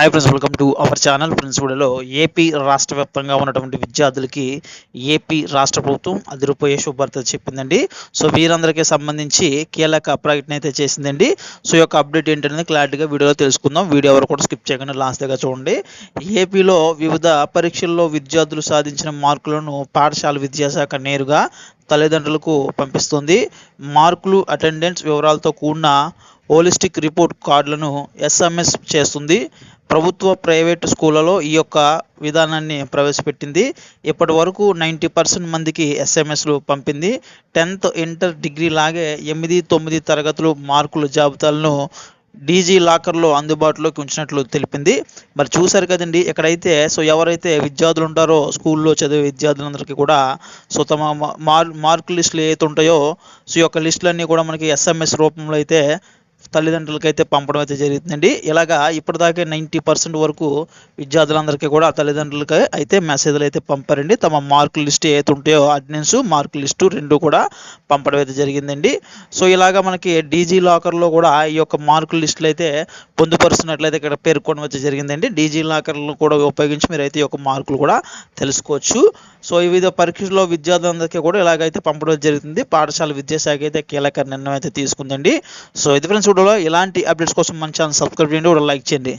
Hi friends welcome to our channel friends వీడియోలో AP రాష్ట్ర వ్యాప్తంగా ఉన్నటువంటి విద్యార్థులకి ఏపీ రాష్ట్ర ప్రభుత్వం అదిరిపోయే శుభార్త చెప్పిందండి. సో వీరందరికీ సంబంధించి కీలక ప్రకటన అయితే చేసిందండి. సో యొక్క అప్డేట్ ఏంటనేది క్లారిటీగా వీడియోలో తెలుసుకుందాం. వీడియో ఎవరు కూడా స్కిప్ చేయకుండా లాస్ట్ దగ్గర చూడండి. ఏపీలో వివిధ పరీక్షల్లో విద్యార్థులు సాధించిన మార్కులను పాఠశాల విద్యాశాఖ నేరుగా తల్లిదండ్రులకు పంపిస్తుంది. మార్కులు అటెండెన్స్ వివరాలతో కూడిన హోలిస్టిక్ రిపోర్ట్ కార్డులను ఎస్ఎంఎస్ చేస్తుంది. ప్రభుత్వ ప్రైవేటు స్కూళ్ళలో ఈ యొక్క విధానాన్ని ప్రవేశపెట్టింది. ఇప్పటి వరకు నైంటీ పర్సెంట్ మందికి ఎస్ఎంఎస్లు పంపింది. టెన్త్ ఇంటర్ డిగ్రీ లాగే ఎనిమిది తొమ్మిది తరగతులు మార్కుల జాబితాలను డీజీ లాకర్లో అందుబాటులోకి ఉంచినట్లు తెలిపింది. మరి చూశారు కదండి ఎక్కడైతే సో ఎవరైతే విద్యార్థులు ఉంటారో స్కూల్లో చదివే విద్యార్థులందరికీ కూడా సో తమ మార్ మార్క్ లిస్టులు ఏవైతే ఉంటాయో సో ఈ యొక్క లిస్టులన్నీ కూడా మనకి ఎస్ఎంఎస్ రూపంలో అయితే తల్లిదండ్రులకైతే అయితే పంపడం అయితే జరుగుతుందండి ఇలాగా ఇప్పటిదాకా నైంటీ పర్సెంట్ వరకు విద్యార్థులందరికీ కూడా తల్లిదండ్రులకి అయితే మెసేజ్లు అయితే పంపారండి. తమ మార్కుల లిస్ట్ ఏదైతే ఉంటాయో అటెండెన్స్ మార్క్ లిస్టు రెండు కూడా పంపడం అయితే జరిగిందండి. సో ఇలాగా మనకి డీజీ లాకర్లో కూడా ఈ యొక్క మార్కుల లిస్టులు అయితే పొందుపరుస్తున్నట్లయితే ఇక్కడ పేర్కొనడం అయితే జరిగిందండి. డీజీ లాకర్లు కూడా ఉపయోగించి మీరు అయితే ఈ యొక్క మార్కులు కూడా తెలుసుకోవచ్చు. సో వివిధ పరీక్షల్లో విద్యార్థులందరికీ కూడా ఇలాగైతే పంపడం జరుగుతుంది పాఠశాల విద్యాశాఖ అయితే కీలక నిర్ణయం అయితే తీసుకుందండి. సో ఇది ఫ్రెండ్స్ వీడియోలో ఇలాంటి అప్డేట్స్ కోసం మన ఛానల్ సబ్స్క్రైబ్ చేయండి కూడా లైక్ చేయండి.